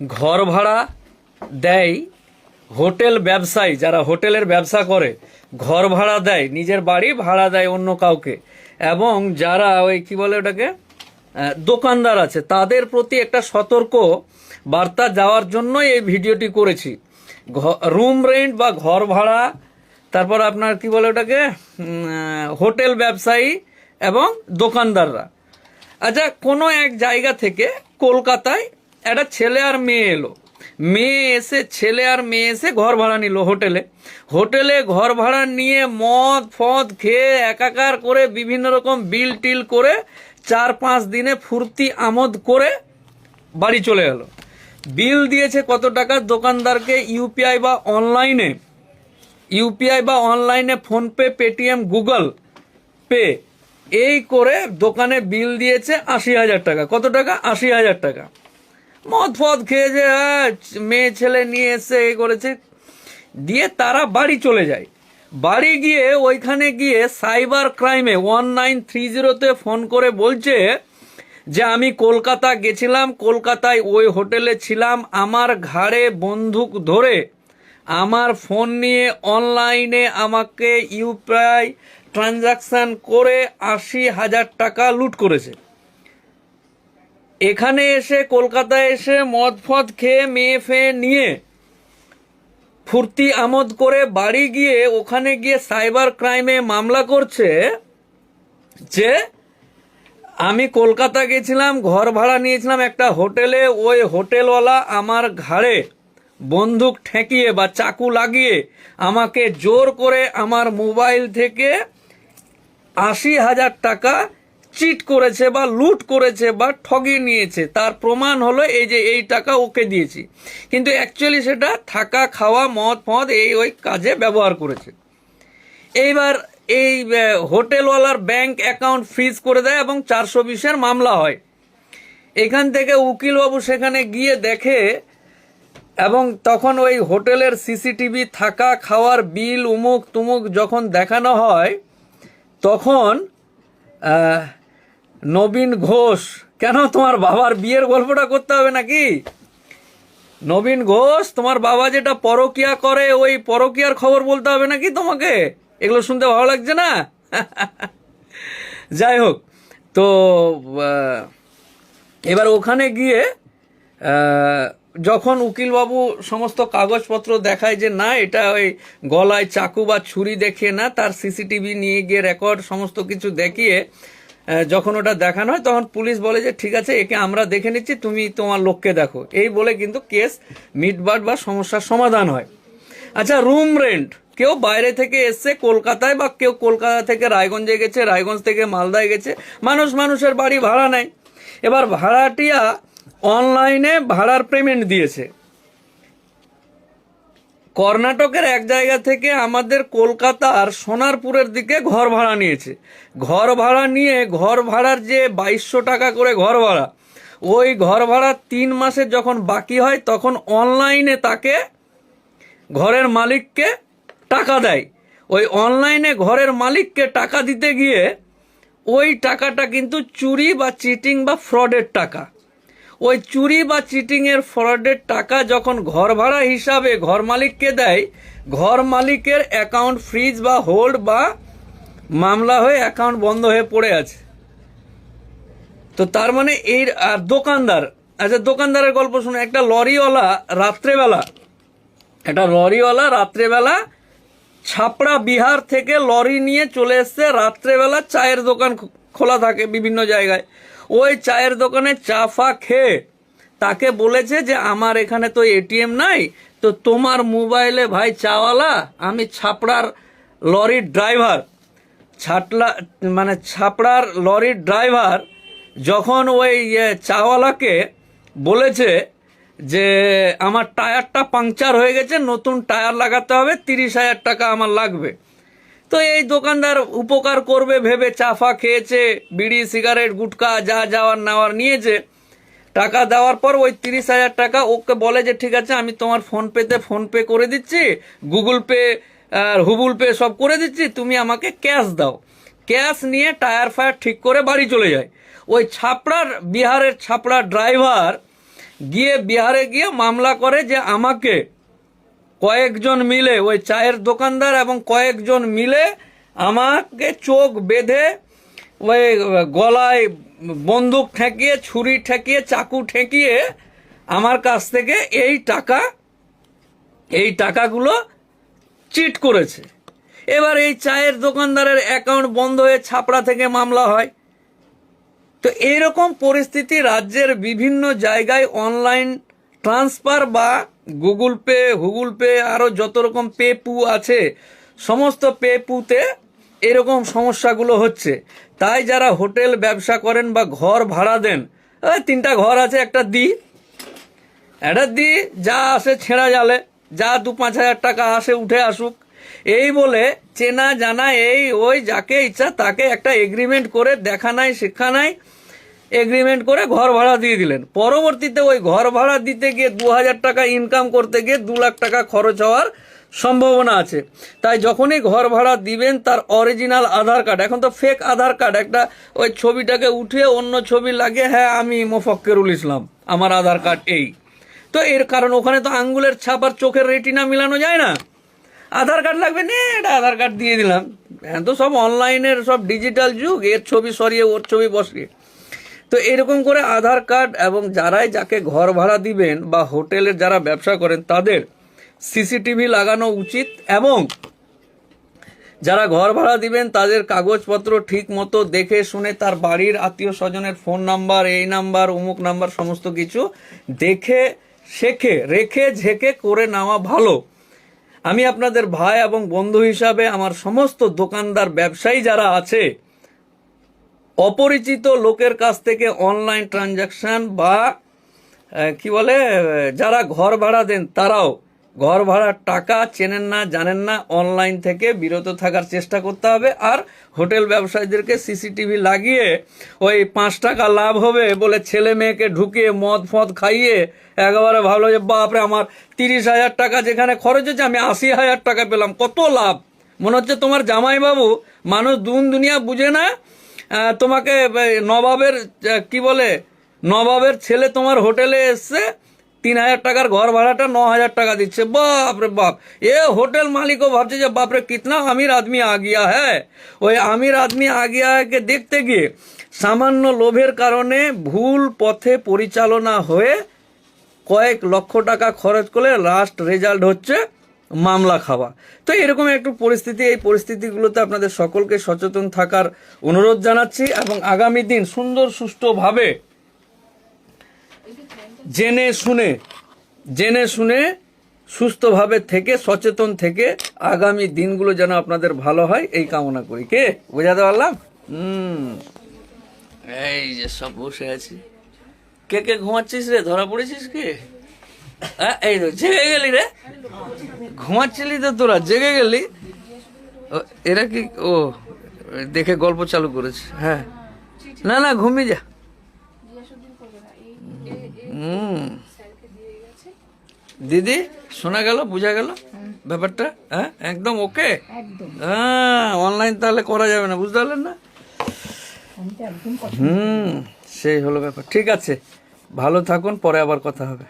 ঘর ভাড়া দেয় হোটেল ব্যবসায়ী, যারা হোটেলের ব্যবসা করে। ঘর ভাড়া দেয়, নিজের বাড়ি ভাড়া দেয় অন্য কাউকে। এবং যারা ওই কি বলে ওটাকে? দোকানদার আছে, তাদের প্রতি একটা সতর্ক বার্তা যাওয়ার জন্যই এই ভিডিওটি করেছি। রুম রেন্ট বা ঘর ভাড়া, তারপর আপনার কি বলে ওটাকে? হোটেল ব্যবসায়ী এবং দোকানদাররা। আচ্ছা কোনো এক জায়গা থেকে কলকাতায় একটা ছেলে আর মেয়ে এলো। মেয়ে এসে, ছেলে আর মেয়ে এসে ঘর ভাড়া নিল হোটেলে। হোটেলে ঘর ভাড়া নিয়ে মদ, ফদ খেয়ে একাকার করে বিভিন্ন রকম বিল টিল করে চার পাঁচ দিনে ফুর্তি আমোদ করে বাড়ি চলে গেল বিল দিয়েছে কত টাকা? দোকানদারকে ইউপিআই বা অনলাইনে, ইউপিআই বা অনলাইনে ফোনপে, পেটিএম, গুগল পে এই করে দোকানে বিল দিয়েছে আশি হাজার টাকা। কত টাকা? আশি হাজার টাকা। মদ ফদ খেয়ে যে হ্যাঁ, মেয়ে ছেলে নিয়ে এসে এ করেছে। দিয়ে তারা বাড়ি চলে যায়। বাড়ি গিয়ে ওইখানে গিয়ে সাইবার ক্রাইমে ওয়ান নাইন থ্রি জিরোতে ফোন করে বলছে যে আমি কলকাতা গেছিলাম কলকাতায় ওই হোটেলে ছিলাম আমার ঘাড়ে বন্দুক ধরে আমার ফোন নিয়ে অনলাইনে আমাকে ইউপিআই ট্রানজাকশন করে আশি হাজার টাকা লুট করেছে। এখানে এসে কলকাতায় এসে মদ ফদ খেয়ে, মেয়ে ফেয়ে নিয়ে ফুর্তি আমোদ করে বাড়ি গিয়ে ওখানে গিয়ে সাইবার ক্রাইমে মামলা করছে যে আমি কলকাতা গেছিলাম, ঘর ভাড়া নিয়েছিলাম একটা হোটেলে, ওই হোটেলওয়ালা আমার ঘাড়ে বন্দুক ঠেকিয়ে বা চাকু লাগিয়ে আমাকে জোর করে আমার মোবাইল থেকে আশি হাজার টাকা চিট করেছে বা লুট করেছে বা ঠগিয়ে নিয়েছে, তার প্রমাণ হলো এই যে এই টাকা ওকে দিয়েছি। কিন্তু অ্যাকচুয়ালি সেটা থাকা, খাওয়া, মদ, ফদ এই ওই কাজে ব্যবহার করেছে। এইবার এই হোটেলওয়ালার ব্যাংক অ্যাকাউন্ট ফ্রিজ করে দেয় এবং চারশো বিশের মামলা হয়। এখান থেকে উকিলবাবু সেখানে গিয়ে দেখে এবং তখন ওই হোটেলের সিসিটিভি থাকা, খাওয়ার বিল, উমুক, তুমুক যখন দেখানো হয়, তখন নবীন ঘোষ। কেন তোমার বাবার বিয়ের গল্পটা করতে হবে নাকি? নবীন ঘোষ, তোমার বাবা যেটা পরকিয়া করে, ওই পরকিয়ার খবর বলতে হবে নাকি তোমাকে? এগুলো শুনতে ভালো লাগছে না? যাই হোক, তো এবার ওখানে গিয়ে যখন উকিলবাবু সমস্ত কাগজপত্র দেখায় যে না, এটা ওই গলায় চাকু বা ছুরি দেখিয়ে না, তার সিসিটিভি নিয়ে গিয়ে রেকর্ড সমস্ত কিছু দেখিয়ে যখন ওটা দেখানো হয়, তখন পুলিশ বলে যে, ঠিক আছে, একে আমরা দেখে নিচ্ছি, তুমি তোমার লোককে দেখো। এই বলে কিন্তু কেস মিটবাট বা সমস্যার সমাধান হয়। আচ্ছা রুম রেন্ট। কেউ বাইরে থেকে এসছে কলকাতায় বা কেউ কলকাতা থেকে রায়গঞ্জে গেছে, রায়গঞ্জ থেকে মালদায় গেছে, মানুষ মানুষের বাড়ি ভাড়া নেয়। এবার ভাড়াটিয়া অনলাইনে ভাড়ার পেমেন্ট দিয়েছে। কর্ণাটকের এক জায়গা থেকে আমাদের কলকাতার সোনারপুরের দিকে ঘর ভাড়া নিয়েছে। ঘর ভাড়া নিয়ে ঘর ভাড়ার যে বাইশশো টাকা করে ঘর ভাড়া, ওই ঘর ভাড়া তিন মাসে যখন বাকি হয় তখন অনলাইনে তাকে ঘরের মালিককে টাকা দেয়। ওই অনলাইনে ঘরের মালিককে টাকা দিতে গিয়ে ওই টাকাটা কিন্তু চুরি বা চিটিং বা ফ্রডের টাকা। ওই চুরি বা চিটিংয়ের ফ্রডের টাকা যখন ঘর ভাড়া হিসাবে ঘর মালিককে দেয়, ঘর মালিকের অ্যাকাউন্ট ফ্রিজ বা হোল্ড বা মামলা হয়ে অ্যাকাউন্ট বন্ধ হয়ে পড়ে আছে। তো তার মানে এই আর দোকানদার আচ্ছা দোকানদারের গল্প শুনে একটা লরিওয়ালা রাত্রেবেলা, একটা লরিওয়ালা রাত্রেবেলা ছাপড়া বিহার থেকে লরি নিয়ে চলে এসছে, রাত্রেবেলা চায়ের দোকান খোলা থাকে বিভিন্ন জায়গায়। ওই চায়ের দোকানে চা ফা খেয়ে। তাকে বলেছে যে, আমার এখানে তো এটিএম নাই, তো তোমার মোবাইলে ভাই চাওয়ালা, আমি ছাপড়ার লরির ড্রাইভার। ছাটলা মানে ছাপড়ার লরির ড্রাইভার যখন ওই চাওয়ালাকে বলেছে যে, আমার টায়ারটা পাংচার হয়ে গেছে, নতুন টায়ার লাগাতে হবে, তিরিশ হাজার টাকা আমার লাগবে। তো এই দোকানদার উপকার করবে ভেবে চাফা খেয়েছে, বিড়ি, সিগারেট, গুটকা, যা যাওয়ার নেওয়ার নিয়েছে। টাকা দেওয়ার পর ওই তিরিশ হাজার টাকা ওকে বলে যে, ঠিক আছে, আমি তোমার ফোন পেতে ফোন পে করে দিচ্ছি, গুগল পে, আর হুবুল পে সব করে দিচ্ছি, তুমি আমাকে ক্যাশ দাও। ক্যাশ নিয়ে টায়ার ফায়ার ঠিক করে বাড়ি চলে যায়। ওই ছাপড়ার, বিহারের ছাপড়ার ড্রাইভার গিয়ে বিহারে গিয়ে মামলা করে যে, আমাকে কয়েকজন মিলে, ওই চায়ের দোকানদার এবং কয়েকজন মিলে আমাকে চোখ বেঁধে, ওই গলায় বন্দুক ঠেকিয়ে, ছুরি ঠেকিয়ে, চাকু ঠেকিয়ে আমার কাছ থেকে এই টাকা, এই টাকাগুলো চিট করেছে। এবার এই চায়ের দোকানদারের অ্যাকাউন্ট বন্ধ হয়ে ছাপড়া থেকে মামলা হয়। তো এইরকম পরিস্থিতি রাজ্যের বিভিন্ন জায়গায় অনলাইন ট্রান্সফার বা গুগল পে গুগল পে আরও যত রকম পে পু আছে, সমস্ত পে পুতে এরকম সমস্যাগুলো হচ্ছে। তাই যারা হোটেল ব্যবসা করেন বা ঘর ভাড়া দেন তিনটা ঘর আছে, একটা দিই একটা দি, যা আসে ছেঁড়া জালে, যা দু পাঁচ হাজার টাকা আসে, উঠে আসুক। এই বলে চেনা জানা এই, ওই যাকে ইচ্ছা তাকে একটা এগ্রিমেন্ট করে দেখা নাই শিক্ষা নাই এগ্রিমেন্ট করে ঘর ভাড়া দিয়ে দিলেন। পরবর্তীতে ওই ঘর ভাড়া দিতে গিয়ে দু হাজার টাকা ইনকাম করতে গিয়ে দু লাখ টাকা খরচ হওয়ার সম্ভাবনা আছে। তাই যখনই ঘর ভাড়া দিবেন, তার অরিজিনাল আধার কার্ড এখন তো ফেক আধার কার্ড একটা ওই ছবিটাকে উঠিয়ে অন্য ছবি লাগে হ্যাঁ আমি মোফক্কেরুল ইসলাম, আমার আধার কার্ড এই। তো এর কারণ, ওখানে তো আঙ্গুলের ছাপ আর চোখের রেটিনা মিলানো যায় না। আধার কার্ড লাগবে, নে, এটা আধার কার্ড দিয়ে দিলাম। হ্যাঁ তো সব অনলাইনের সব ডিজিটাল যুগ, এর ছবি সরিয়ে, ওর ছবি বসিয়ে। তো এরকম করে আধার কার্ড এবং যারাই যাকে ঘর ভাড়া দিবেন বা হোটেলের যারা ব্যবসা করেন, তাদের সিসিটিভি লাগানো উচিত এবং যারা ঘর ভাড়া দিবেন, তাদের কাগজপত্র ঠিক মতো দেখে শুনে তার বাড়ির আত্মীয় স্বজনের ফোন নাম্বার, এই নাম্বার, অমুক নাম্বার, সমস্ত কিছু দেখে, শেখে, রেখে, ঝেকে করে নেওয়া ভালো। আমি আপনাদের ভাই এবং বন্ধু হিসাবে আমার সমস্ত দোকানদার ব্যবসায়ী যারা আছে অপরিচিত লোকের কাছ থেকে অনলাইন ট্রানজাকশন বা কি বলে, যারা ঘর ভাড়া দেন, তারাও ঘর ভাড়ার টাকা চেনেন না, জানেন না অনলাইন থেকে বিরত থাকার চেষ্টা করতে হবে। আর হোটেল ব্যবসায়ীদেরকে সিসিটিভি লাগিয়ে ওই পাঁচ টাকা লাভ হবে বলে ছেলে মেয়েকে ঢুকিয়ে মদ ফদ খাইয়ে একেবারে ভাবলো যে, বাপরে, আমার তিরিশ হাজার টাকা যেখানে খরচ হচ্ছে আমি আশি হাজার টাকা পেলাম। কত লাভ? মনে হচ্ছে তোমার জামাইবাবু মানুষ দুন দুনিয়া বুঝে না তোমাকে নবাবের কি বলে, নবাবের ছেলে তোমার হোটেলে এসছে, তিন হাজার টাকার ঘর ভাড়াটা ন হাজার টাকা দিচ্ছে। বাপ রে বাপ। এ হোটেল মালিকও ভাবছে যে বাপরে কিতনা আমির আদমি আ গিয়া হ্যাঁ? ওই আমির আদমি আ দেখতে গিয়ে সামান্য লোভের কারণে ভুল পথে পরিচালনা হয়ে কয়েক লক্ষ টাকা খরচ করলে লাস্ট রেজাল্ট হচ্ছে মামলা খাওয়া। তো এরকম একটু পরিস্থিতি, এই পরিস্থিতিগুলোতে আপনাদের সকলকে সচেতন থাকার অনুরোধ জানাচ্ছি এবং আগামী দিন সুন্দর সুষ্ঠুভাবে জেনে শুনে জেনে শুনে সুস্থভাবে থেকে, সচেতন থেকে আগামী দিনগুলো যেন আপনাদের ভালো হয়, এই কামনা করি। কে? বোঝাতে পারলাম? হুম। এই যে সব বসে আছি। কে কে ঘুমাচ্ছিস রে? ধরা পড়েছিস কে? এই তো জেগে গেলি রে? ঘুমাচ্ছিলি তো তোরা জেগে গেলি? এরা কি ও দেখে গল্প চালু করেছে হ্যাঁ। না না ঘুমিয়ে যা। হুম। দিদি শোনা গেল বোঝা গেল ব্যাপারটা? হ্যাঁ একদম ওকে? হ্যাঁ অনলাইন তাহলে করা যাবে না বুঝতে পারলেন না? হুম সেই হলো ব্যাপার। ঠিক আছে ভালো থাকুন পরে আবার কথা হবে।